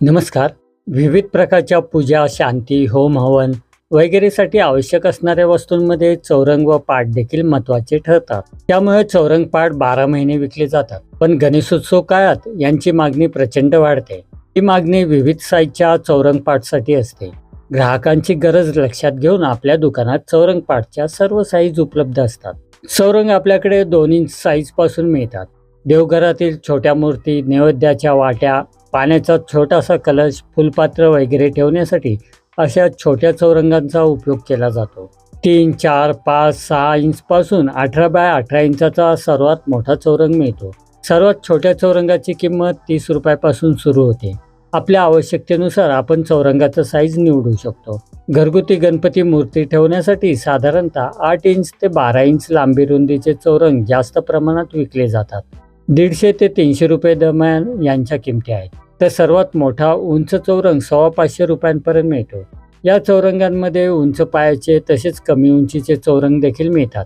नमस्कार. विविध प्रकारच्या पूजा शांती होम हवन वगैरेसाठी आवश्यक असणाऱ्या वस्तूंमध्ये चौरंग व पाठ देखील महत्त्वाचे ठरतात. त्यामुळे चौरंग पाठ बारा महिने विकले जातात. पण गणेशोत्सव काळात यांची मागणी प्रचंड वाढते. ही मागणी विविध साईजच्या चौरंग पाठसाठी असते. ग्राहकांची गरज लक्षात घेऊन आपल्या दुकानात चौरंग पाठच्या सर्व साईज उपलब्ध असतात. चौरंग आपल्याकडे दोन इंच साईजपासून मिळतात. देवघरातील छोट्या मूर्ती नैवेद्याच्या वाट्या पाण्याचा छोटासा कलश फुलपात्र वगैरे ठेवण्यासाठी अशा छोट्या चौरंगांचा उपयोग केला जातो. तीन चार पाच सहा इंचपासून अठरा बाय अठरा इंचाचा सर्वात मोठा चौरंग मिळतो. सर्वात छोट्या चौरंगाची किंमत तीस रुपयापासून सुरू होते. आपल्या आवश्यकतेनुसार आपण चौरंगाचा साईज निवडू शकतो. घरगुती गणपती मूर्ती ठेवण्यासाठी साधारणतः आठ इंच ते बारा इंच लांबी रुंदीचे चौरंग जास्त प्रमाणात विकले जातात. दीडशे ते तीनशे रुपये दरम्यान यांच्या किमती आहेत. तर सर्वात मोठा उंच चौरंग सव्वा पाचशे रुपयांपर्यंत मिळतो. या चौरंगांमध्ये उंच पायाचे तसेच कमी उंचीचे चौरंग देखील मिळतात.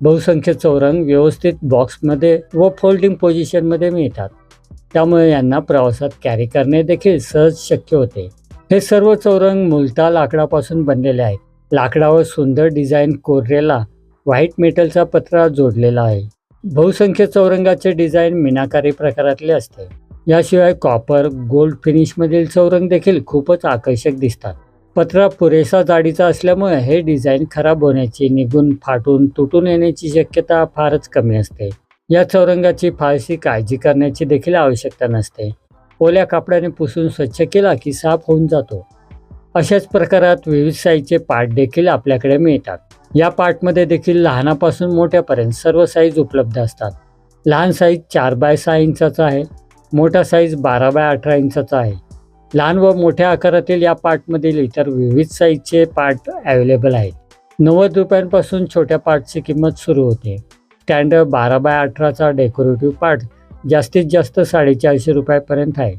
बहुसंख्य चौरंग व्यवस्थित बॉक्समध्ये व फोल्डिंग पोझिशनमध्ये मिळतात. त्यामुळे यांना प्रवासात कॅरी करणे देखील सहज शक्य होते. हे सर्व चौरंग मूलतः लाकडापासून बनलेले आहेत. लाकडावर सुंदर डिझाईन कोरलेला व्हाईट मेटलचा पत्रा जोडलेला आहे. बहुसंख्य चौरंगाचे डिझाईन मीनाकारी प्रकारातले असते. याशिवाय कॉपर गोल्ड फिनिशमधील चौरंग देखील खूपच आकर्षक दिसतात. पत्रा पुरेसा जाडीचा असल्यामुळे हे डिझाईन खराब होण्याची निघून फाटून तुटून येण्याची शक्यता फारच कमी असते. या चौरंगाची फारशी काळजी करण्याची देखील आवश्यकता नसते. ओल्या कापडाने पुसून स्वच्छ केला की साफ होऊन जातो. अशाच प्रकारात विविध साईजचे पार्ट देखील आपल्याकडे मिळतात. या पार्टमध्ये देखील लहानापासून मोठ्यापर्यंत सर्व साईज उपलब्ध असतात. लहान साईज चार बाय सहा इंचाचा आहे. मोठा साईज बारा बाय अठरा इंचाचा आहे. लहान व मोठ्या आकारातील या पार्टमधील इतर विविध साईजचे पार्ट अवेलेबल आहेत. नव्वद रुपयांपासून छोट्या पार्टची किंमत सुरू होते. स्टँडर्ड बारा बाय अठराचा डेकोरेटिव्ह पार्ट जास्तीत जास्त साडेचारशे रुपयापर्यंत आहे.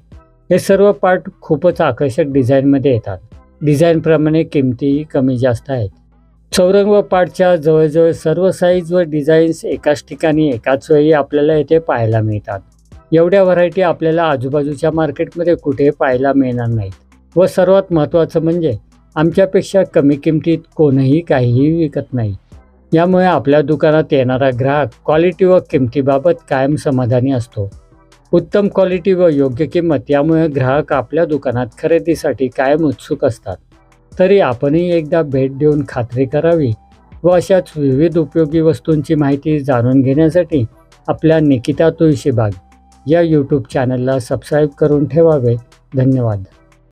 हे सर्व पार्ट खूपच आकर्षक डिझाईनमध्ये येतात. डिझाईनप्रमाणे किमतीही कमी जास्त आहेत. चौरंग व पाटच्या जवळजवळ सर्व साईज व डिझाईन्स एकाच ठिकाणी एकाच वेळी आपल्याला येथे पाहायला मिळतात. एवढ्या व्हरायटी आपल्याला आजूबाजूच्या मार्केटमध्ये कुठे पाहायला मिळणार नाहीत. व सर्वात महत्त्वाचं म्हणजे आमच्यापेक्षा कमी किमतीत कोणीही काहीही विकत नाही. यामुळे आपल्या दुकानात येणारा ग्राहक क्वालिटी व किमतीबाबत कायम समाधानी असतो. उत्तम क्वालिटी व योग्य किंमत यामुळे ग्राहक आपल्या दुकानात खरेदीसाठी कायम उत्सुक असतात. तरी आपणही एकदा भेट देऊन खात्री करावी व अशाच विविध उपयोगी वस्तूंची माहिती जाणून घेण्यासाठी आपल्या निकिता तुळशीबाग या यूट्यूब चॅनलला सबस्क्राईब करून ठेवावे. धन्यवाद.